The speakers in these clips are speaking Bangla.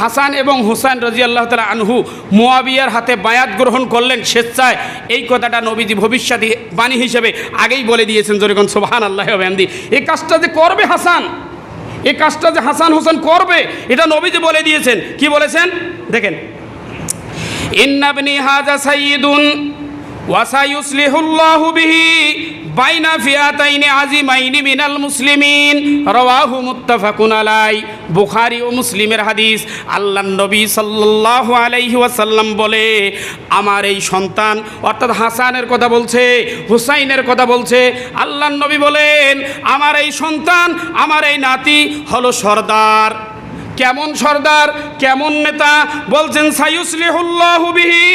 হাসান এবং হুসাইন রাজি আল্লাহ তালা আনহু মোয়াবিয়ার হাতে বায়াত গ্রহণ করলেন স্বেচ্ছায়। এই কথাটা নবীজি ভবিষ্যৎ বাণী হিসেবে আগেই বলে দিয়েছেন যেরকম সোহান আল্লাহ আবেন্দি এই কাজটা যে করবে হাসান? এই কাজটা যে হাসান হোসেন করবে, এটা নবীজি বলে দিয়েছেন। কি বলেছেন? দেখেন। ইন্নাবনি হাজা সাইয়িদুন ওয়াসায়ুসলিহুল্লাহু বিহি বাইনা ফিয়াতাইনি আজিমাইনি মিনাল মুসলিমিন। রাওয়াহু মুত্তাফাকুন আলাই বুখারী ও মুসলিমের হাদিস। আল্লাহর নবী সাল্লাল্লাহু আলাইহি ওয়াসাল্লাম বলে, আমার এই সন্তান, অর্থাৎ হাসানের কথা বলছে, হুসাইনের কথা বলছে, আল্লাহর নবী বলেন, আমার এই সন্তান, আমার এই নাতি হলো সর্দার। কেমন সর্দার, কেমন নেতা? বলছেন সাইয়ুসলিহুল্লাহু বিহি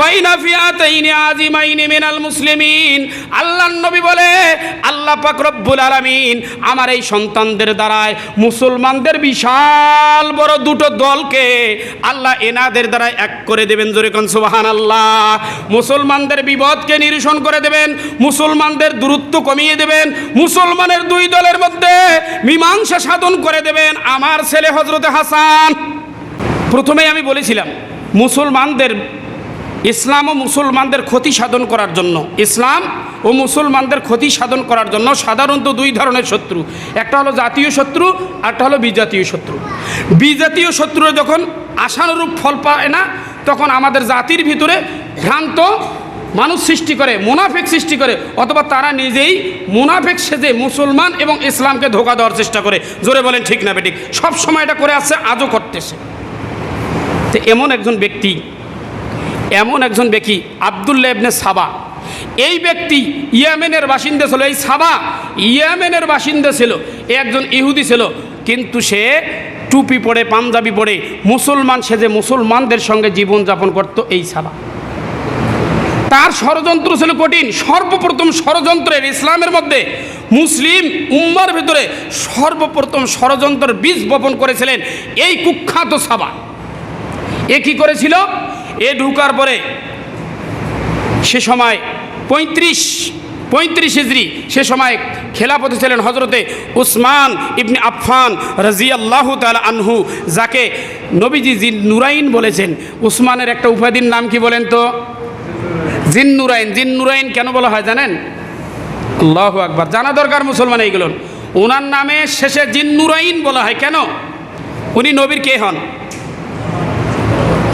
বাইনা ফিয়াতাইনি আজিমাইনি মিনাল মুসলিমিন। আল্লাহর নবী বলে আল্লাহ পাক রব্বুল আলামিন আমার এই সন্তানদের দ্বারায়, মুসলমানদের বিশাল বড় দুটো দলকে আল্লাহ এনাদের দ্বারা এক করে দেবেন। জোরে কোন, সুবহানাল্লাহ। মুসলমানদের বিপদকে নিরসন করে দেবেন, মুসলমানদের দূরত্ব কমিয়ে দেবেন, মুসলমানের দুই দলের মধ্যে মীমাংসা সাধন করে দেবেন। আমার ছেলে হজরত হাসান, প্রথমেই আমি বলেছিলাম, মুসলমানদের ইসলাম ও মুসলমানদের ক্ষতি সাধন করার জন্য। ইসলাম ও মুসলমানদের ক্ষতি সাধন করার জন্য সাধারণত দুই ধরনের শত্রু। একটা হলো জাতীয় শত্রু একটা হলো বিজাতীয় শত্রু। বিজাতীয় শত্রুরা যখন আশানুরূপ ফল পায় না, তখন আমাদের জাতির ভিতরে ভ্রান্ত মানুষ সৃষ্টি করে, মুনাফেক সৃষ্টি করে, অথবা তারা নিজেই মুনাফেক সেজে মুসলমান এবং ইসলামকে ধোকা দেওয়ার চেষ্টা করে। জোরে বলেন, ঠিক না বেঠিক? সব সময় এটা করে আসছে, আজও করতেছে। তো এমন একজন ব্যক্তি এমন একজন ব্যক্তি, আবদুল্লাহ ইবনে সাবা। এই ব্যক্তি ইয়ামেনের বাসিন্দা ছিল, এই সাবা ইয়ামেনের বাসিন্দা ছিল একজন ইহুদি ছিল, কিন্তু সে টুপি পরে, পাঞ্জাবি পরে, মুসলমান, সে যে মুসলমানদের সঙ্গে জীবনযাপন করত, এই সাবা। তার ষড়যন্ত্র ছিল কঠিন, সর্বপ্রথম ষড়যন্ত্রের ইসলামের মধ্যে মুসলিম উম্মার ভিতরে সর্বপ্রথম ষড়যন্ত্রের বীজ বপন করেছিলেন এই কুখ্যাত সাবা। এ কি করেছিল? এ ঢুকার পরে সে সময় পঁয়ত্রিশ পঁয়ত্রিশ হিজড়ি সে সময় খেলাপথে ছিলেন হজরতে উসমান ইবনে আফফান রাজিয়াল্লাহু তাল আনহু, যাকে নবীজি জিন নুরাইন বলেছেন। উসমানের একটা উপাধির নাম কি বলেন তো? জিন নুরাইন। জিন নুরাইন কেন বলা হয় জানেন? আল্লাহ আকবার। জানা দরকার মুসলমান এইগুলো ওনার নামে শেষে জিন নুরাইন বলা হয়। কেন? উনি নবীর কে হন?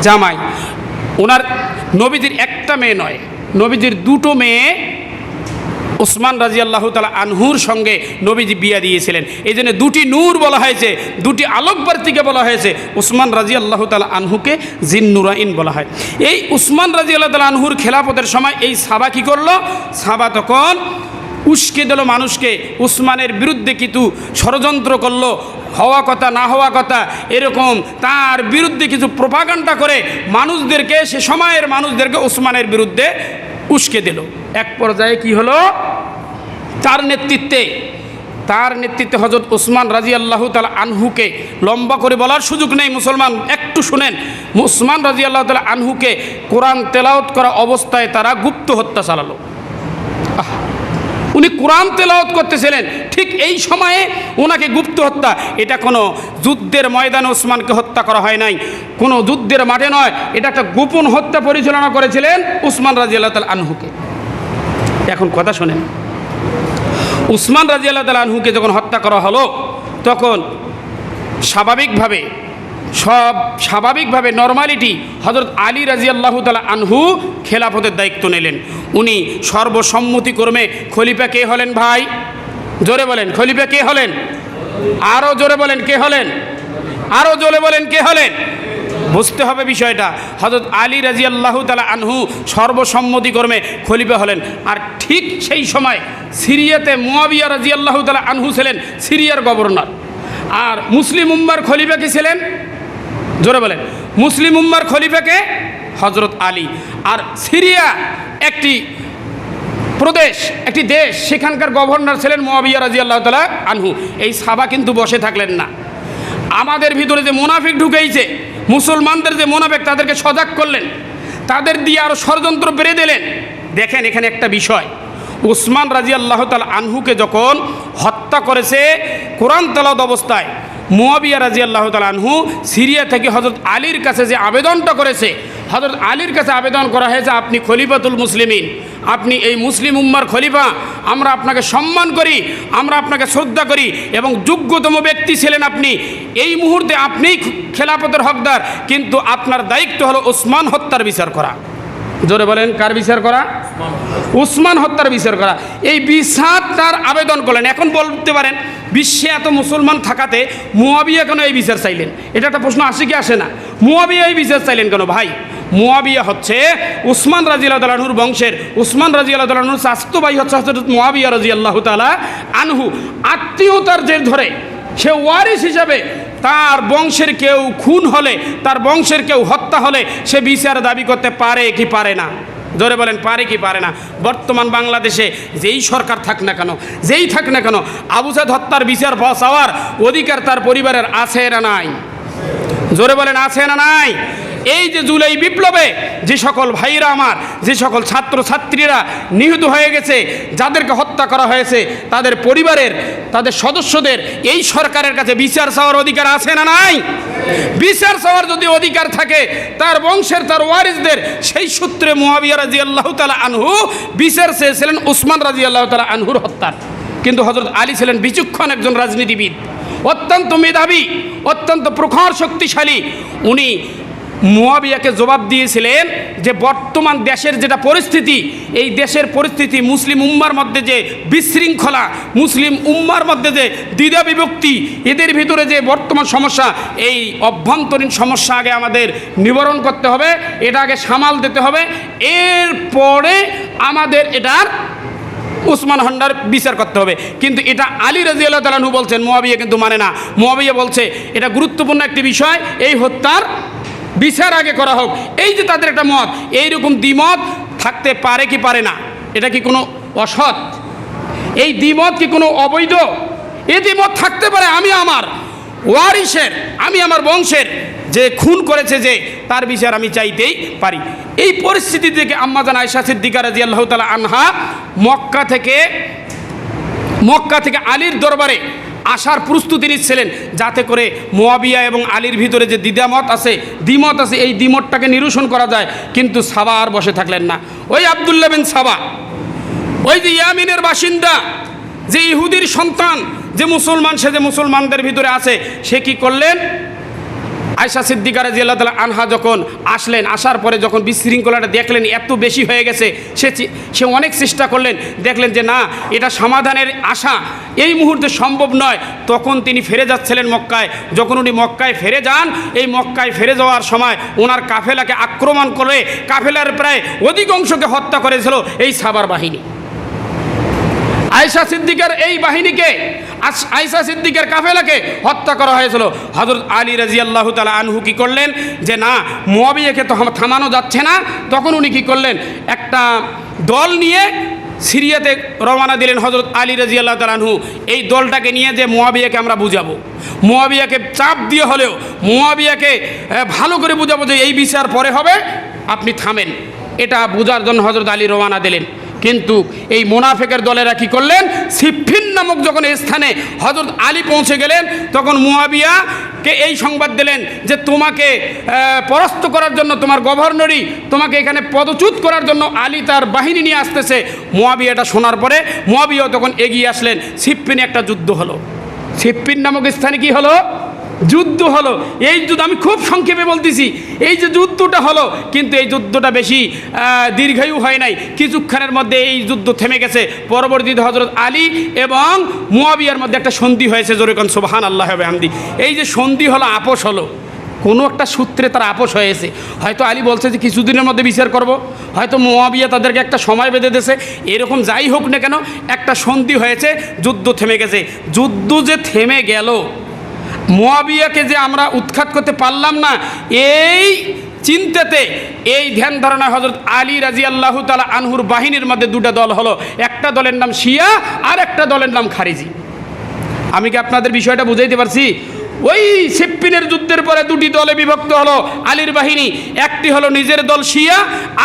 জামাই। ওনার নবীজির একটা মেয়ে নয়, নবীজির দুটো মেয়ে ওসমান রাজি আল্লাহ তালা আনহুর সঙ্গে নবীজি বিয়া দিয়েছিলেন। এই জন্য দুটি নূর বলা হয়েছে, দুটি আলোকবার্তিকে বলা হয়েছে উসমান রাজি আল্লাহ তালা আনহুকে জিন নুরাইন বলা হয়। এই উসমান রাজি আল্লাহ তালা আনহুর খেলাপথের সময় এই সাবা কী করল? সাবা তখন উস্কে দিল মানুষকে উসমানের বিরুদ্ধে কিন্তু ষড়যন্ত্র করল হওয়া কথা, না হওয়া কথা, এরকম তার বিরুদ্ধে কিছু প্রপাগান্ডা করে মানুষদেরকে, সে সময়ের মানুষদেরকে উসমানের বিরুদ্ধে উস্কে দিল। এক পর্যায়ে কি হলো? তার নেতৃত্বে তার নেতৃত্বে হজরত উসমান রাজি আল্লাহ তালা আনহুকে লম্বা করে বলার সুযোগ নেই, মুসলমান একটু শুনেন। উসমান রাজি আল্লাহ তালা আনহুকে কোরআন তেলাওত করা অবস্থায় তারা গুপ্ত হত্যা চালালো। আহ! উনি কোরআন তেলাওয়াত করতেছিলেন। ঠিক এই সময়ে ওনাকে গুপ্ত হত্যা। এটা কোনো যুদ্ধের ময়দানে ওসমানকে হত্যা করা হয় নাই। কোনো যুদ্ধের মাঠে নয়। এটা একটা গোপন হত্যা পরিচালনা করেছিলেন উসমান রাজি আল্লাহ তাল আনহুকে। এখন কথা শোনেন। উসমান রাজি আল্লাহ তাল আনহুকে যখন হত্যা করা হলো, তখন স্বাভাবিকভাবে সব স্বাভাবিকভাবে নর্মালিটি হজরত আলী রাজি আল্লাহ তালা আনহু খেলাফতের দায়িত্ব নিলেন। উনি সর্বসম্মতিক্রমে খলিফা কে হলেন ভাই? জোরে বলেন, খলিফা কে হলেন? আরও জোরে বলেন, কে হলেন? আরও জোরে বলেন, কে হলেন? বুঝতে হবে বিষয়টা হজরত আলী রাজি আল্লাহ তালা আনহু সর্বসম্মতিক্রমে খলিফা হলেন। আর ঠিক সেই সময় সিরিয়াতে মুয়াবিয়া রাজি আল্লাহ তালা আনহু ছিলেন, সিরিয়ার গভর্নর। আর মুসলিম উম্মার খলিফা কি ছিলেন? জোরে বলেন। মুসলিম উম্মার খলিফাকে হজরত আলী। আর সিরিয়া একটি প্রদেশ, একটি দেশ, সেখানকার গভর্নর ছিলেন মোয়াবিয়া রাজি আল্লাহ তালা আনহু। এই সাবা কিন্তু বসে থাকলেন না। আমাদের ভিতরে যে মুনাফিক ঢুকেইছে, মুসলমানদের যে মুনাফিক, তাদেরকে সজাগ করলেন। তাদের দিয়ে আরও ষড়যন্ত্র বেড়ে দিলেন। দেখেন এখানে একটা বিষয়। উসমান রাজি আল্লাহ তাল আনহুকে যখন হত্যা করেছে, কোরআন তালাদ অবস্থায় মুয়াবিয়া রাজি আল্লাহ আনহু সিরিয়া থেকে হজরত আলীর কাছে যে আবেদনটা করেছে হজরত আলীর কাছে আবেদন করা হয়েছে, আপনি খলিফাতুল মুসলিমিন, আপনি এই মুসলিম উম্মার খলিফা, আমরা আপনাকে সম্মান করি, আমরা আপনাকে শ্রদ্ধা করি এবং যোগ্যতম ব্যক্তি ছিলেন আপনি। এই মুহূর্তে আপনিই খেলাপথের হকদার, কিন্তু আপনার দায়িত্ব হলো ওসমান হত্যার বিচার করা। জোরে বলেন, কার বিচার করা? উসমান হত্যার বিচার করা। এই বিষাদ তার আবেদন করলেন। এখন বলতে পারেন, বিশ্বে এত মুসলমান থাকাতে মুয়াবিয়া কেন এই বিচার চাইলেন? এটা একটা প্রশ্ন আসে কি আসে না? মুয়াবিয়া এই বিচার চাইলেন কেন ভাই? মুয়াবিয়া হচ্ছে উসমান রাজি আল্লাহ তালাহুর বংশের, উসমান রাজি আল্লাহ তালাহুর স্বাস্থ্য ভাই হচ্ছে হজরত মুয়াবিয়া রাজি আল্লাহ তালা আনহু। আত্মীয়তার জের ধরে সে ওয়ারিস হিসাবে তার বংশের কেউ খুন হলে, তার বংশের কেউ হত্যা হলে সে বিচার দাবি করতে পারে কি পারে না? ধরে বলেন, পারে কি পারে না? বর্তমান বাংলাদেশে যেই সরকার থাক না কেন, যেই থাক না কেন, আবু সাদ হত্যার বিচার হওয়ার অধিকার তার পরিবারের আছে না নাই? জোরে বলেন, আছে না নাই? এই যে জুলাই বিপ্লবে যে সকল ভাইরা আমার, যে সকল ছাত্র ছাত্রীরা নিহত হয়ে গেছে, যাদেরকে হত্যা করা হয়েছে, তাদের পরিবারের, তাদের সদস্যদের, এই সরকারের কাছে বিচার চাওয়ার অধিকার আছে না নাই? বিচার চাওয়ার যদি অধিকার থাকে, তার বংশের, তার ওয়ারিসদের, সেই সূত্রে মুয়াবিয়া রাজি আল্লাহ তালা আনহু বিচার চেয়েছিলেন উসমান রাজি আল্লাহ তালা আনহুর হত্যার। কিন্তু হজরত আলী ছিলেন বিচক্ষণ একজন রাজনীতিবিদ, অত্যন্ত মেধাবী, অত্যন্ত প্রখর শক্তিশালী। উনি মুয়াবিয়াকে জবাব দিয়েছিলেন যে বর্তমান দেশের যেটা পরিস্থিতি, এই দেশের পরিস্থিতি মুসলিম উম্মার মধ্যে যে বিশৃঙ্খলা, মুসলিম উম্মার মধ্যে যে দ্বিধা বিভক্তি, এদের ভিতরে যে বর্তমান সমস্যা, এই অভ্যন্তরীণ সমস্যা আগে আমাদের নিবারণ করতে হবে, এটা আগে সামাল দিতে হবে। এরপরে আমাদের এটার উসমান হন্ডার বিচার করতে হবে। কিন্তু এটা আলী রাজি আল্লাহ তালানহু বলছেন, মোয়াবিয়া কিন্তু মানে না। মোয়াবিয়া বলছে, এটা গুরুত্বপূর্ণ একটি বিষয়, এই হত্যার বিচার আগে করা হোক। এই যে তাদের একটা মত, এইরকম দ্বিমত থাকতে পারে কি পারে না? এটা কি কোনো অসৎ? এই দ্বিমত কি কোনো অবৈধ? এই দ্বিমত থাকতে পারে আমি আমার ওয়ারিসের, আমি আমার বংশের, যে খুন করেছে যে, তার বিচার আমি চাইতেই পারি। এই পরিস্থিতি থেকে আম্মাজান আয়সা সিদ্দিকা রাজি আল্লাহ তালা আনহা মক্কা থেকে মক্কা থেকে আলীর দরবারে আসার প্রস্তুতি নিচ্ছিলেন যাতে করে মোয়াবিয়া এবং আলীর ভিতরে যে দ্বিধামত আছে, দ্বিমত আছে, এই দ্বিমতটাকে নিরসন করা যায়, কিন্তু সাবা আর বসে থাকলেন না। ওই আবদুল্লা বিন সাবা, ওই যে ইয়ামিনের বাসিন্দা, যে ইহুদির সন্তান, যে মুসলমান, সে যে মুসলমানদের ভিতরে আছে, সে কি করলেন? আয়সা সিদ্দিকা রাজি আল্লাহ তালা আনহা যখন আসলেন, আসার পরে যখন বিশৃঙ্খলাটা দেখলেন, এত বেশি হয়ে গেছে, সে সে অনেক চেষ্টা করলেন, দেখলেন যে না, এটা সমাধানের আশা, এই মুহূর্তে সম্ভব নয়। তখন তিনি ফিরে যাচ্ছিলেন মক্কায়। যখন উনি মক্কায় ফিরে যান, এই মক্কায় ফিরে যাওয়ার সময় ওনার কাফেলাকে আক্রমণ করে, কাফেলার প্রায় অধিকাংশকে হত্যা করেছিল এই সাবার বাহিনী। আয়সা সিদ্দিকের এই বাহিনীকে আয়সা সিদ্দিকের কাফেলাকে হত্যা করা হয়েছিল। হজরত আলী রাজি আল্লাহ তালা আনহু কী করলেন? যে না, মোয়াবিয়াকে তো থামানো যাচ্ছে না। তখন উনি কী করলেন? একটা দল নিয়ে সিরিয়াতে রওনা দিলেন হজরত আলী রাজি আল্লাহ তালানহু এই দলটাকে নিয়ে যে মোয়াবিয়াকে আমরা বুঝাবো। মোয়াবিয়াকে চাপ দিয়ে হলেও, মোয়াবিয়াকে ভালো করে বুঝাবো যে এই বিচার পরে হবে, আপনি থামেন। এটা বোঝার জন্য হজরত আলী রওনা দিলেন। কিন্তু এই মোনাফেকের দলেরা কি করলেন? সিফিন নামক যখন স্থানে হজরত আলী পৌঁছে গেলেন, তখন মুয়াবিয়াকে এই সংবাদ দিলেন যে তোমাকে পরাস্ত করার জন্য তোমার গভর্নরই তোমাকে এখানে পদচ্যুত করার জন্য আলী তার বাহিনী নিয়ে আসতেছে। মুয়াবিয়াটা শোনার পরে মুয়াবিয়াও তখন এগিয়ে আসলেন। সিফিনে একটা যুদ্ধ হলো। সিফিন নামক স্থানে কি হলো? যুদ্ধ হলো। এই যুদ্ধ আমি খুব সংক্ষেপে বলতেছি। এই যে যুদ্ধটা হলো, কিন্তু এই যুদ্ধটা বেশি দীর্ঘায়ু হয় নাই। কিছুক্ষণের মধ্যে এই যুদ্ধ থেমে গেছে। পরবর্তীতে হজরত আলী এবং মুয়াবিয়ার মধ্যে একটা সন্ধি হয়েছে। জোরেকন সুবাহান আল্লাহ হামদি এই যে সন্ধি হলো, আপোষ হলো। কোনো একটা সূত্রে তার আপোষ হয়েছে। হয়তো আলী বলছে যে, কিছুদিনের মধ্যে বিচার করব। হয়তো মোয়াবিয়া তাদেরকে একটা সময় বেঁধে দিয়েছে। এরকম যাই হোক না কেন, একটা সন্ধি হয়েছে। যুদ্ধ থেমে গেছে। যুদ্ধ যে থেমে গেল মোয়াবিয়াকে যে আমরা উৎখাত করতে পারলাম না, এই চিন্তাতে এই ধ্যান ধারণা হজরত আলী রাজি আল্লাহ তালা আনহুর বাহিনীর মধ্যে দুটা দল হলো। একটা দলের নাম শিয়া আর একটা দলের নাম খারিজি। আমি কি আপনাদের বিষয়টা বুঝাইতে পারছি? ওই সিপ্পিনের যুদ্ধের পরে দুটি দলে বিভক্ত হলো আলীর বাহিনী। একটা হলো নিজের দল শিয়া,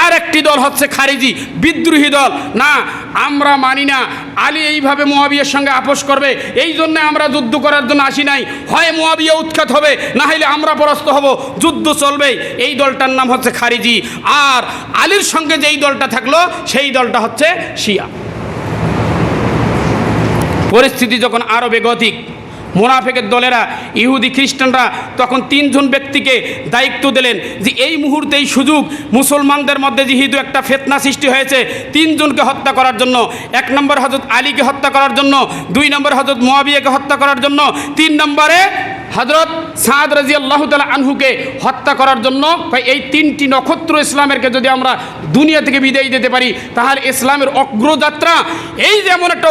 আর একটি দল হচ্ছে খারিজি, বিদ্রোহী দল। না, আমরা মানি না, আলী এইভাবে মোয়াবিয়ার সঙ্গে আপোষ করবে, এই জন্য আমরা যুদ্ধ করার জন্য আসি নাই। হয় মোয়াবিয়া উৎখাত হবে, না হলে আমরা পরাস্ত হব। যুদ্ধ চলবে, এই দলটার নাম হচ্ছে খারিজি। আর আলীর সঙ্গে যেই দলটা থাকল, সেই দলটা হচ্ছে শিয়া। পরিস্থিতি যখন আরও বেগতিক মোনাফেকের দলেরা, ইহুদি খ্রিস্টানরা তখন তিনজন ব্যক্তিকে দায়িত্ব দিলেন যে এই মুহূর্তে এই সুযোগ মুসলমানদের মধ্যে যেহেতু একটা ফেতনা সৃষ্টি হয়েছে, তিনজনকে হত্যা করার জন্য, এক নম্বর হজরত আলীকে হত্যা করার জন্য, দুই নম্বর হজরত মোয়াবিয়াকে হত্যা করার জন্য, তিন নম্বরে হজরত সাদ রাজি আল্লাহ তালা আনহুকে হত্যা করার জন্য এই তিনটি নক্ষত্র ইসলামেরকে যদি আমরা দুনিয়া থেকে বিদায় দিতে পারি, তাহলে ইসলামের অগ্রযাত্রা, এই যেমন একটা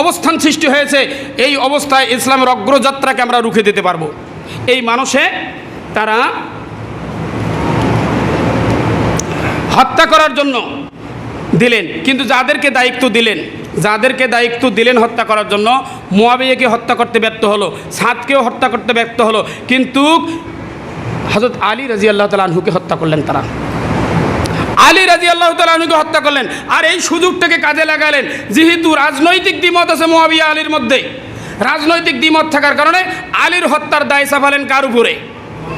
অবস্থান সৃষ্টি হয়েছে, এই অবস্থায় ইসলামের অগ্রযাত্রাকে আমরা রুখে দিতে পারব। এই মানুষে তারা হত্যা করার জন্য দিলেন, কিন্তু যাদেরকে দায়িত্ব দিলেন, যাদেরকে দায়িত্ব দিলেন হত্যা করার জন্য, মোয়াবিয়াকে হত্যা করতে ব্যর্থ হলো, সাদকেও হত্যা করতে ব্যর্থ হলো, কিন্তু হজরত আলী রাজি আল্লাহ তালা হত্যা করলেন তারা। আলী রাজি আল্লাহ তালুকে হত্যা করলেন। আর এই সুযোগটাকে কাজে লাগালেন যেহেতু রাজনৈতিক দ্বিমত আছে মোয়াবিয়া আলীর মধ্যে। রাজনৈতিক দ্বিমত থাকার কারণে আলীর হত্যার দায় চাপালেন কার উপরে?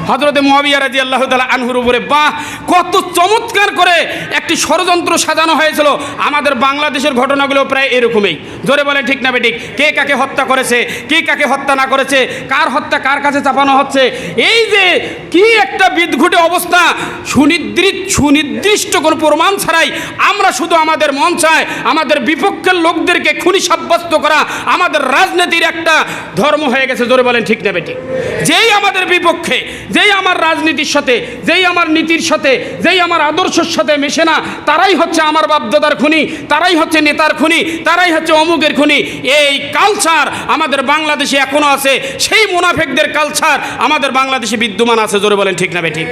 হজরতে মোয়াবিয়া রাজি আল্লাহ তালা আনহুর উপরে, বাহ, কত চমৎকার করে একটি ষড়যন্ত্র সাজানো হয়েছিল। আমাদের বাংলাদেশের ঘটনাগুলো প্রায় এরকমই। জোরে বলে ঠিক না বেঠিক কে কাকে হত্যা করেছে? কে কাকে হত্যা না করেছে? কার হত্যা কার কাছে চাপানো হচ্ছে? এই যে কি একটা বিদঘুটে অবস্থা সুনির্দিষ্ট সুনির্দিষ্ট কোনো প্রমাণ ছাড়াই আমরা শুধু আমাদের মন চায়, আমাদের বিপক্ষের লোকদেরকে খুনি সাব্যস্ত করা, আমাদের রাজনীতির একটা ধর্ম হয়ে গেছে। জোরে বলেন, ঠিক না বেঠিক যেই আমাদের বিপক্ষে যেই আমার রাজনীতির সাথে, যেই আমার নীতির সাথে, যেই আমার আদর্শের সাথে মেশে না, তারাই হচ্ছে আমার বাপদাদার খুনি, তারাই হচ্ছে নেতার খুনি, তারাই হচ্ছে অমুকের খুনি। এই কালচার আমাদের বাংলাদেশে এখনও আছে, সেই মুনাফেকদের কালচার আমাদের বাংলাদেশে বিদ্যমান আছে, জোরে বলেন ঠিক না বেঠিক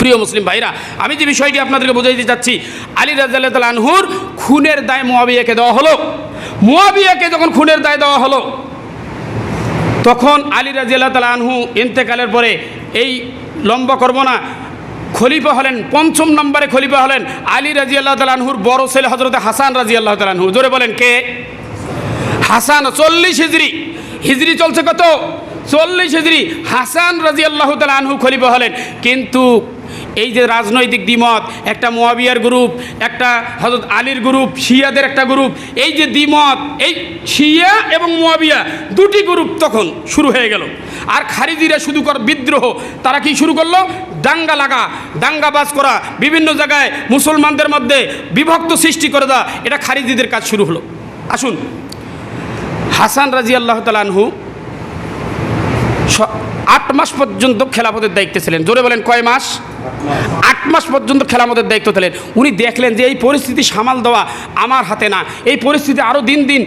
প্রিয় মুসলিম ভাইরা, আমি যে বিষয়টি আপনাদেরকে বোঝাইতে চাচ্ছি, আলী রাজাল আনহুর খুনের দায় মোয়াবিয়াকে দেওয়া হলো। মোয়াবিয়াকে যখন খুনের দায় দেওয়া হলো তখন আলী রাজিয়াল্লাহ তালা আনহু ইন্তেকালের পরে এই লম্বা করব না খলিফা হলেন, পঞ্চম নম্বরে খলিফা হলেন আলী রাজি আল্লাহ তালা আনহুর বড় ছেলে হজরত হাসান রাজি আল্লাহ তালা আনহু। জোরে বলেন কে? হাসান, চল্লিশ হিজড়ি হিজড়ি চলছে কত? চল্লিশ হিজড়ি হাসান রাজি আল্লাহ তালা আনহু খলিফা হলেন। কিন্তু এই যে রাজনৈতিক দ্বিমত, একটা মোয়াবিয়ার গ্রুপ, একটা হজরত আলীর গ্রুপ, শিয়াদের একটা গ্রুপ, এই যে দ্বিমত, এই শিয়া এবং মোয়াবিয়া দুটি গ্রুপ তখন শুরু হয়ে গেল। আর খারিজিরা শুধু কর বিদ্রোহ, তারা কি শুরু করল? দাঙ্গা লাগা, দাঙ্গাবাজ করা, বিভিন্ন জায়গায় মুসলমানদের মধ্যে বিভক্ত সৃষ্টি করে দেওয়া, এটা খারিজিদের কাজ শুরু হলো। আসুন, হাসান রাজি আল্লাহ তালানহু আট মাস পর্যন্ত খেলাফতের দায়িত্বে ছিলেন। জোরে বলেন, কয় মাস? আট মাস পর্যন্ত খেলামতের দায়িত্ব ছিলেন। উনি দেখলেন যে এই পরিস্থিতি সামাল দেওয়া আমার হাতে না। এই পরিস্থিতি আরও দিন দিন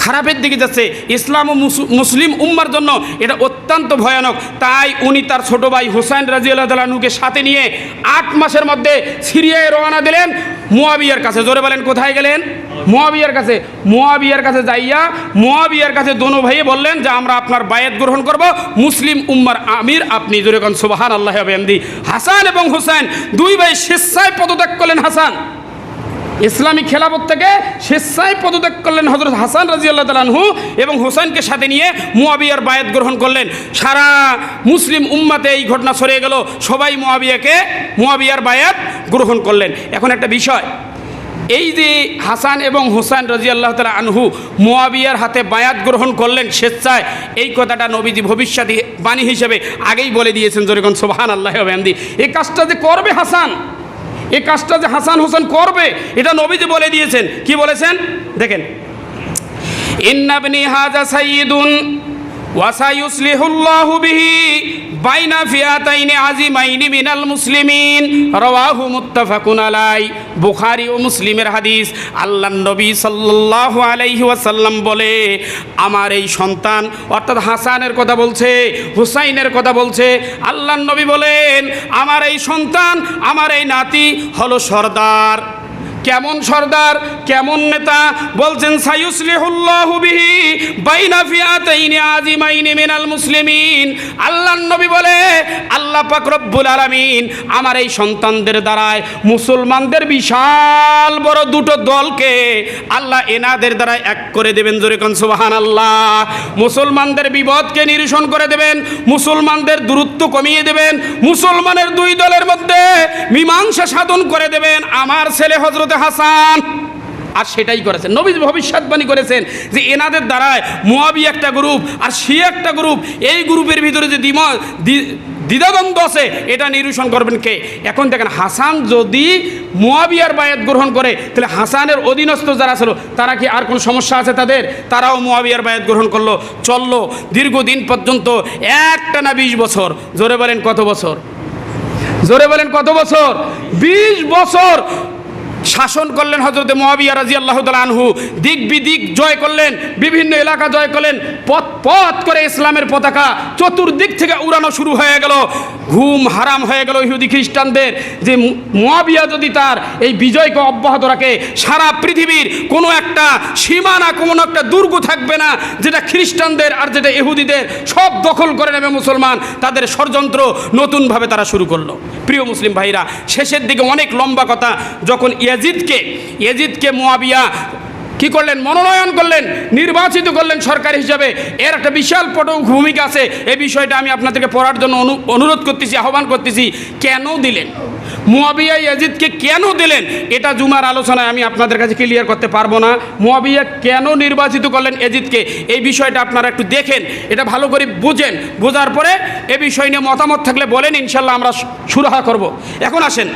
খারাপের দিকে যাচ্ছে। ইসলাম ও মুসু- মুসলিম উম্মার জন্য এটা অত্যন্ত ভয়ানক। তাই উনি তার ছোট ভাই হুসাইন রাজি আল্লাহ সাথে নিয়ে আট মাসের মধ্যে সিরিয়ায় রওনা দিলেন। মোয়াবিয়ার কাছে। জোরে বলেন, কোথায় গেলেন? মোয়াবিয়ার কাছে। মোয়াবিয়ার কাছে যাইয়া মোয়াবিয়ার কাছে দোনো ভাইয়ে বললেন, যে আমরা আপনার বায়াত গ্রহণ করব। মুসলিম উম্মার আমির, আপনি জোরে কন সুবাহান আল্লাহ হাসান এবং হুসাইন দুই ভাই স্বেচ্ছায় পদত্যাগ করলেন হাসান। ইসলামী খেলাফত থেকে স্বেচ্ছায় পদত্যাগ করলেন হজরত হাসান রাজি আল্লাহ তালানহু এবং হোসেনকে সাথে নিয়ে মুয়াবিয়ার বায়াত গ্রহণ করলেন। সারা মুসলিম উম্মাতে এই ঘটনা ছড়িয়ে গেল। সবাই মুয়াবিয়াকে, মুয়াবিয়ার বায়াত গ্রহণ করলেন। এখন একটা বিষয়, এই যে হাসান এবং হোসেন রাজি আল্লাহ তালা আনহু মোয়াবিয়ার হাতে বায়াত গ্রহণ করলেন স্বেচ্ছায়, এই কথাটা নবীজি ভবিষ্যৎ বাণী হিসেবে আগেই বলে দিয়েছেন জরিগন সোহান আল্লাহ আবেন্দি এই কাজটা যে করবে হাসান এই কাজটা যে হাসান হোসেন করবে, এটা নবীজি বলে দিয়েছেন। কি বলেছেন? দেখেন। ইন্নাবনি হাজা সাইয়িদুন বাইনা মিনাল মুসলিমিন বুখারী ও মুসলিমের হাদিস। বলে, আমার এই সন্তান, অর্থাৎ হাসানের কথা বলছে, হুসাইনের কথা বলছে, আল্লাহর নবী বলেন, আমার এই সন্তান, আমার এই নাতি হলো সর্দার। কেমন সর্দার, কেমন নেতা? বলছেন সাইয়ুসলিহুল্লাহু বিহি বাইনা ফিয়াতাইনি আজিমাইনি মিনাল মুসলিমিন। আল্লাহর নবী বলে, আল্লাহ পাক রব্বুল আমার এই সন্তানদের দ্বারায়, মুসলমানদের বিশাল বড় দুটো দলকে আল্লাহ এনাদের দ্বারা এক করে দেবেন। জোরে কোন, সুবহানাল্লাহ। মুসলমানদের বিপদকে নিরসন করে দেবেন, মুসলমানদের দূরত্ব কমিয়ে দেবেন, মুসলমানের দুই দলের মধ্যে মীমাংসা সাধন করে দেবেন। আমার ছেলে হজরতে হাসান। আর সেটাই করেছেন। নবী ভবিষ্যৎবাণী করেছেন যে এনাদের দ্বারায় মোয়াবি একটা গ্রুপ আর সি একটা গ্রুপ, এই গ্রুপের ভিতরে যে দ্বি- দ্বিধাদ্বন্দ্ব আছে, এটা নিরসন করবেন কে? এখন দেখেন, হাসান যদি মোয়াবিয়ার বায়াত গ্রহণ করে, তাহলে হাসানের অধীনস্থ যারা ছিল, তারা কি আর কোনো সমস্যা আছে তাদের? তারাও মোয়াবিয়ার বায়াত গ্রহণ করল। চলল দীর্ঘদিন পর্যন্ত একটা না বিশ বছর। জোরে বলেন কত বছর? জোরে বলেন কত বছর? বিশ বছর শাসন করলেন হজরতে মহাবিয়া রাজি আল্লাহ আনহু। দিক বিদিক জয় করলেন, বিভিন্ন এলাকা জয় করলেন, পথ পথ করে ইসলামের পতাকা চতুর্দিক থেকে উড়ানো শুরু হয়ে গেল। ঘুম হারাম হয়ে গেল ইহুদি খ্রিস্টানদের। যে মহাবিয়া যদি তার এই বিজয়কে অব্যাহত রাখে, সারা পৃথিবীর কোনো একটা সীমানা, কোনো একটা দুর্গ থাকবে না, যেটা খ্রিস্টানদের আর যেটা ইহুদিদের সব দখল করে নেবে মুসলমান, তাদের ষড়যন্ত্র নতুনভাবে তারা শুরু করল। প্রিয় মুসলিম ভাইরা, শেষের দিকে অনেক লম্বা কথা। যখন ইয়াজিদকে ইয়াজিদকে মোয়াবিয়া কি করলেন? মনোনয়ন করলেন, নির্বাচিত করলেন সরকার হিসাবে। এর একটা বিশাল পট ভূমিকা আছে। এই বিষয়টা আমি আপনাদেরকে পড়ার জন্য অনু- অনুরোধ করতেছি, আহ্বান করতেছি। কেন দিলেন? মুয়াবিয়া ইয়াজিদকে কেন দিলেন? এটা জুমার আলোচনায় আমি আপনাদের কাছে ক্লিয়ার করতে পারব না। মুয়াবিয়া কেন নির্বাচিত করলেন এজিদকে এই বিষয়টা আপনারা একটু দেখেন, এটা ভালো করে বুঝেন। বোঝার পরে এ বিষয় নিয়ে মতামত থাকলে বলেন ইনশাল্লাহ আমরা সুরাহা করব। এখন আসেন।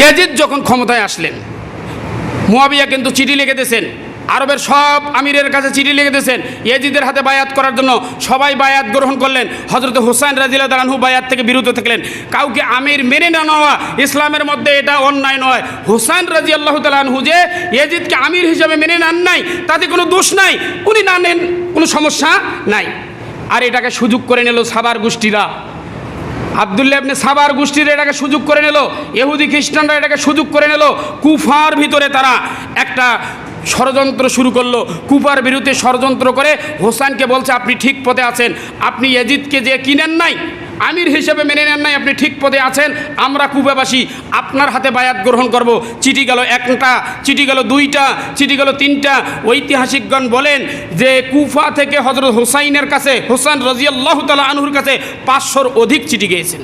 ইয়াজিদ যখন ক্ষমতায় আসলেন, মুয়াবিয়া কিন্তু চিঠি লিখে দিয়েছেন আরবের সব আমিরের কাছে চিঠি লিখে দিয়েছেন, ইয়াজিদের হাতে বায়াত করার জন্য। সবাই বায়াত গ্রহণ করলেন। হজরত হুসাইন রাজিলা দালানহু বায়াত থেকে বিরত থাকলেন। কাউকে আমির মেনে না নেওয়া ইসলামের মধ্যে এটা অন্যায় নয়। হুসাইন রাজি আল্লাহ তালানহু যে ইয়াজিদকে আমির হিসাবে মেনে নেন নাই, তাতে কোনো দোষ নাই। উনি না নেন, কোনো সমস্যা নাই। আর এটাকে সুযোগ করে নিল সাবার গোষ্ঠীরা। আবদুল্লাহ আপনি সাবার গোষ্ঠীর এটাকে সুযোগ করে নিল। ইহুদি খ্রিস্টানরা এটাকে সুযোগ করে নিল। কুফার ভিতরে তারা একটা ষড়যন্ত্র শুরু করল। কুফার বিরুদ্ধে ষড়যন্ত্র করে হোসাইনকে বলছে, আপনি ঠিক পথে আছেন। আপনি এজিদকে যে কিনেন নাই, আমির হিসেবে মেনে নেন নাই, আপনি ঠিক পদে আছেন। আমরা কুবাবাসী আপনার হাতে বায়াত গ্রহণ করব। চিঠি গেল একটা, চিঠি গেল দুইটা, চিঠি গেল তিনটা। ঐতিহাসিকগণ বলেন যে কুফা থেকে হজরত হোসাইনের কাছে, হোসাইন রাজিয়াল্লাহ তালা আনহুর কাছে পাঁচশোর অধিক চিঠি গিয়েছেন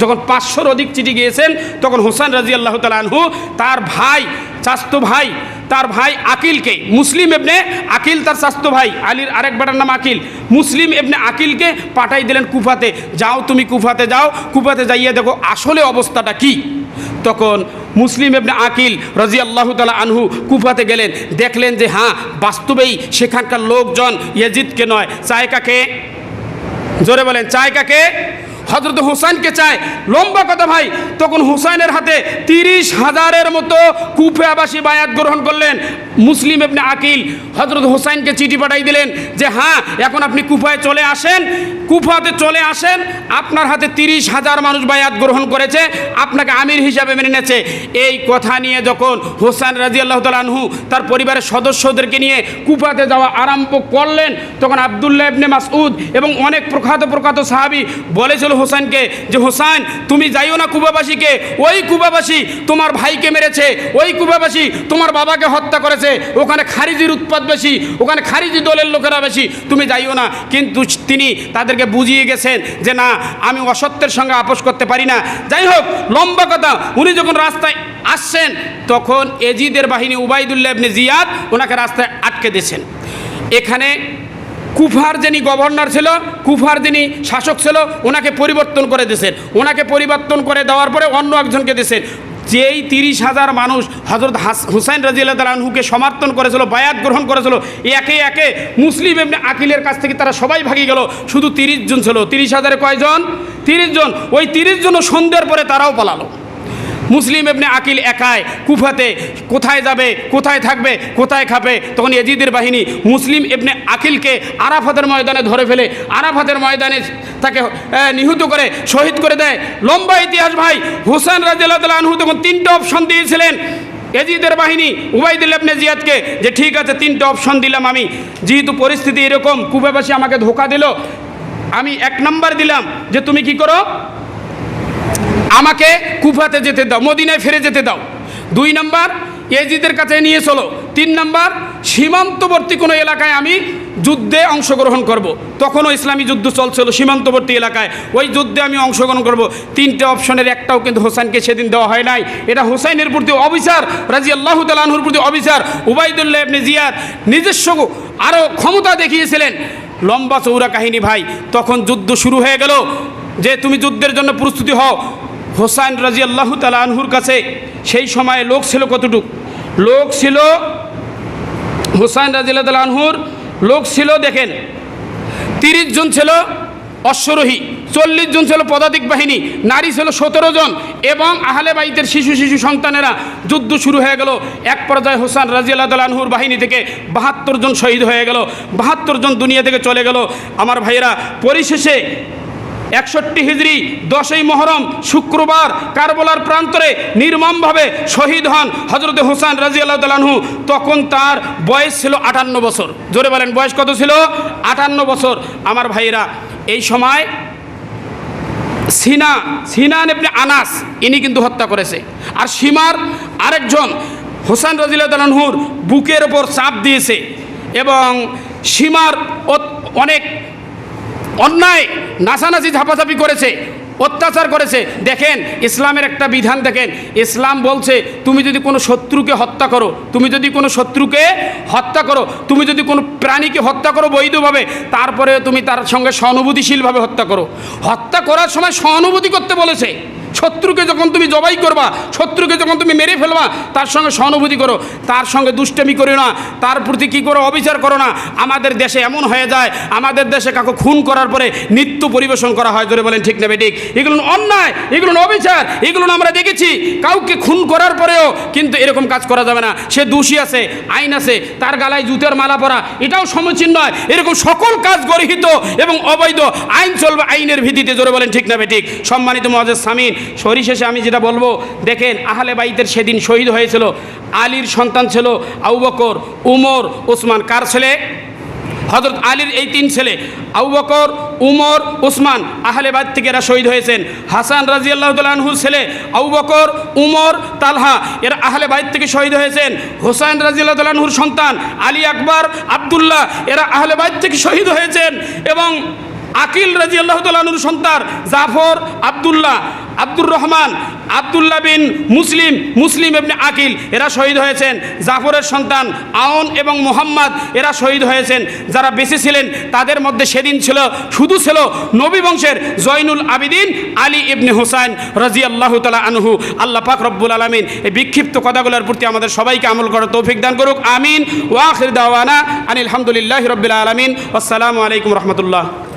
যখন পাঁচশোর অধিক চিঠি গিয়েছেন, তখন হোসেন রাজি আল্লাহ আনহু তার ভাই চাস্তো ভাই তার ভাই আকিলকে, মুসলিম এবনে আকিল তার স্বাস্থ্য ভাই, আলীর আরেক বেটার নাম আকিল। মুসলিম এবনে আকিলকে পাঠাই দিলেন কুফাতে। যাও তুমি কুফাতে যাও, কুফাতে যাইয়ে দেখো আসলে অবস্থাটা কি। তখন মুসলিম এবনে আকিল রাজি আল্লাহ তালা আনহু কুফাতে গেলেন, দেখলেন যে হ্যাঁ বাস্তবেই সেখানকার লোকজন ইয়াজিদকে নয় চায় কাকে জোরে বলেন চায় কাকে হজরত হুসাইনকে চায়, লম্বা কথা ভাই, তখন হুসাইনের হাতে তিরিশ হাজারের মতো কুফাবাসী বায়াত গ্রহণ করলেন মুসলিম এমনি আকিল। হজরত হুসাইনকে চিঠি পাঠাই দিলেন যে হ্যাঁ এখন আপনি কুফায় চলে আসেন, কুফাতে চলে আসেন, আপনার হাতে তিরিশ হাজার মানুষ বায়াত গ্রহণ করেছে, আপনাকে আমির হিসাবে মেনে নেছে এই কথা নিয়ে যখন হোসেন রাজি আল্লাহ তালহু তার পরিবারের সদস্যদেরকে নিয়ে কুফাতে যাওয়া আরম্ভ করলেন, তখন আবদুল্লাহ ইবনে মাসউদ এবং অনেক প্রখ্যাত প্রখ্যাত সাহাবি বলেছিল হোসেনকে যে হোসেন তুমি যাইও না কুবাবাসীকে। ওই কুবাবাসী তোমার ভাইকে মেরেছে। ওই কুবাবাসী তোমার বাবাকে হত্যা করেছে। ওখানে খারিজির উৎপাদ বেশি। ওখানে খারিজি দলের লোকেরা বেশি। তুমি যাইও না। কিন্তু তিনি তাদেরকে বুঝিয়ে গেছেন যে, না, আমি অসত্যের সঙ্গে আপোষ করতে পারি না। যাই হোক, লম্বা কথা। উনি যখন রাস্তায় আসছেন, তখন এজিদের বাহিনী উবাইদুল্লাহ ইবনে জিয়াদ ওনাকে রাস্তায় আটকে দিয়েছেন। এখানে কুফার যিনি গভর্নর ছিল, কুফার যিনি শাসক ছিল, ওনাকে পরিবর্তন করে দিয়েছেন ওনাকে পরিবর্তন করে দেওয়ার পরে অন্য একজনকে দিয়েছেন যেই তিরিশ হাজার মানুষ হজরত হুসাইন রাজিয়াল তালাহুকে সমর্থন করেছিল, বায়াত গ্রহণ করেছিল, একে একে মুসলিম এমনি আকিলের কাছ থেকে তারা সবাই ভাগি গেল, শুধু তিরিশ জন ছিল। তিরিশ হাজারে কয়জন? তিরিশ জন। ওই তিরিশ জন সন্ধ্যের পরে তারাও পালালো। মুসলিম এমনি আকিল একাই কুফাতে কোথায় যাবে, কোথায় থাকবে, কোথায় খাবে, তখন এজিদের বাহিনী মুসলিম এমনি আকিলকে আরাফাতের ময়দানে ধরে ফেলে, আরাফাতের ময়দানে তাকে নিহত করে, শহীদ করে দেয়। লম্বা ইতিহাস ভাই, হুসেন রাজিয়াল্লাহ আনহু তখন তিনটা অপশন দিয়েছিলেন। এজিদের বাহিনী উবাইদুল ইবনে জিয়াদকে যে ঠিক আছে, তিনটা অপশন দিলাম আমি, যেহেতু পরিস্থিতি এরকম কুবাবাসী আমাকে ধোকা দিল, আমি এক নাম্বার দিলাম যে তুমি কি করো? আমাকে কুফাতে যেতে দাও, মদিনায় ফিরে যেতে দাও। দুই নাম্বার এজিদের কাছে নিয়ে চলো। তিন নাম্বার, সীমান্তবর্তী কোনো এলাকায় আমি যুদ্ধে অংশগ্রহণ করব। তখনও ইসলামী যুদ্ধ চলছিল সীমান্তবর্তী এলাকায়। ওই যুদ্ধে আমি অংশগ্রহণ করব। তিনটে অপশনের একটাও কিন্তু হোসেনকে সেদিন দেওয়া হয় নাই। এটা হোসেনের প্রতি অবিচার রাজি আল্লাহ তালাহুর প্রতি অবিচার। উবাইদুল্লাহ ইবনে জিয়াদ নিজস্ব আরও ক্ষমতা দেখিয়েছিলেন। লম্বা চৌড়া কাহিনী ভাই, তখন যুদ্ধ শুরু হয়ে গেল। যে তুমি যুদ্ধের জন্য প্রস্তুতি হও হোসাইন রাজি আল্লাহ আনহুর কাছে সেই সময়ে লোক ছিল কতটুক? লোক ছিল হোসাইন রাজি আল্লাহ আনহুর, লোক ছিল দেখেন, তিরিশ জন ছিল অশ্বরোহী, চল্লিশ জন ছিল পদাতিক বাহিনী, নারী ছিল সতেরো জন এবং আহলে বাইতের শিশু শিশু সন্তানেরা যুদ্ধ শুরু হয়ে গেল। এক পর্যায়ে হোসান আনহুর বাহিনী থেকে বাহাত্তর জন শহীদ হয়ে গেল, বাহাত্তর জন দুনিয়া থেকে চলে গেল। আমার ভাইয়েরা, পরিশেষে একষট্টি হিজড়ি দশই মহরম, শুক্রবার কারবলার প্রান্তরে নির্মমভাবে শহীদ হন হজরত হোসেন রাজি আল্লাহ তালাহু তখন তার বয়স ছিল আটান্ন বছর। জোরে বলেন, বয়স কত ছিল? আটান্ন বছর। আমার ভাইরা এই সময় সিনা সিনান এমনি আনাস, ইনি কিন্তু হত্যা করেছে। আর সীমার আরেকজন হোসেন রাজিল্লাহুর বুকের ওপর চাপ দিয়েছে এবং সীমার অনেক অন্যায়, নাসানাসি ঝাপাঝাপি করেছে, অত্যাচার করেছে। দেখেন, ইসলামের একটা বিধান দেখেন, ইসলাম বলছে, তুমি যদি কোনো শত্রুকে হত্যা করো, তুমি যদি কোনো শত্রুকে হত্যা করো, তুমি যদি কোনো প্রাণীকে হত্যা করো বৈধভাবে তারপরে তুমি তার সঙ্গে সহানুভূতিশীলভাবে হত্যা করো। হত্যা করার সময় সহানুভূতি করতে বলেছে। শত্রুকে যখন তুমি জবাই করবা, শত্রুকে যখন তুমি মেরে ফেলবা, তার সঙ্গে সহানুভূতি করো, তার সঙ্গে দুষ্টামি করো না, তার প্রতি কী করো অবিচার করো না। আমাদের দেশে এমন হয়ে যায়, আমাদের দেশে কাউকে খুন করার পরে নৃত্য পরিবেশন করা হয় ধরে বলেন ঠিক না বেঠিক। এগুলো অন্যায়, এগুলো অবিচার, এগুলো আমরা দেখেছি। কাউকে খুন করার পরেও কিন্তু এরকম কাজ করা যাবে না। সে দোষী আছে, আইন আছে, তার গালায় জুতের মালা পরা, এটাও সমীচীন নয়। এরকম সকল কাজ গর্হিত এবং অবৈধ, আইন চলবে আইনের ভিত্তিতে জোরে বলেন ঠিক না বেঠিক। সম্মানিত মহাজের সামিন সরিশেষে আমি যেটা বলব, দেখেন আহলে বাইতের সেদিন শহীদ হয়েছিল। আলীর সন্তান ছিল আউ বকর, উমর ওসমান কার ছেলে? হজরত আলীর এই তিন ছেলে। আউ বকর, উমর, উসমান আহলে বাইত থেকে এরা শহীদ হয়েছেন। হাসান রাজি আল্লাহ তালহুর ছেলে আউ বকর, উমর, তালহা, এরা আহলে বাইত থেকে শহীদ হয়েছেন। হোসাইন রাজি আল্লাহ তালহুর সন্তান আলী আকবর, আবদুল্লাহ, এরা আহলে বাইত থেকে শহীদ হয়েছেন। এবং আকিল রাজি আল্লাহ তালুর সন্তান জাফর আবদুল্লাহ, আব্দুর রহমান, আবদুল্লাহ বিন মুসলিম মুসলিম এমনি আকিল, এরা শহীদ হয়েছেন। জাফরের সন্তান আওন এবং মোহাম্মদ, এরা শহীদ হয়েছেন। যারা বেঁচে ছিলেন, তাদের মধ্যে সেদিন ছিল, শুধু ছিল নবী বংশের জয়নুল আবিদিন আলী ইবনে হুসাইন রাজি আল্লাহ তালা আনহু। আল্লাহ পাক রব্বুল আলমিন এই বিক্ষিপ্ত কথাগুলোর প্রতি আমাদের সবাইকে আমল করার তৌফিক দান করুক। আমিন। ওয়াখির দাওয়ানা আনিল আলহামদুলিল্লাহ রবিল আলমিন। আসসালামু আলাইকুম রহমতুল্লাহ।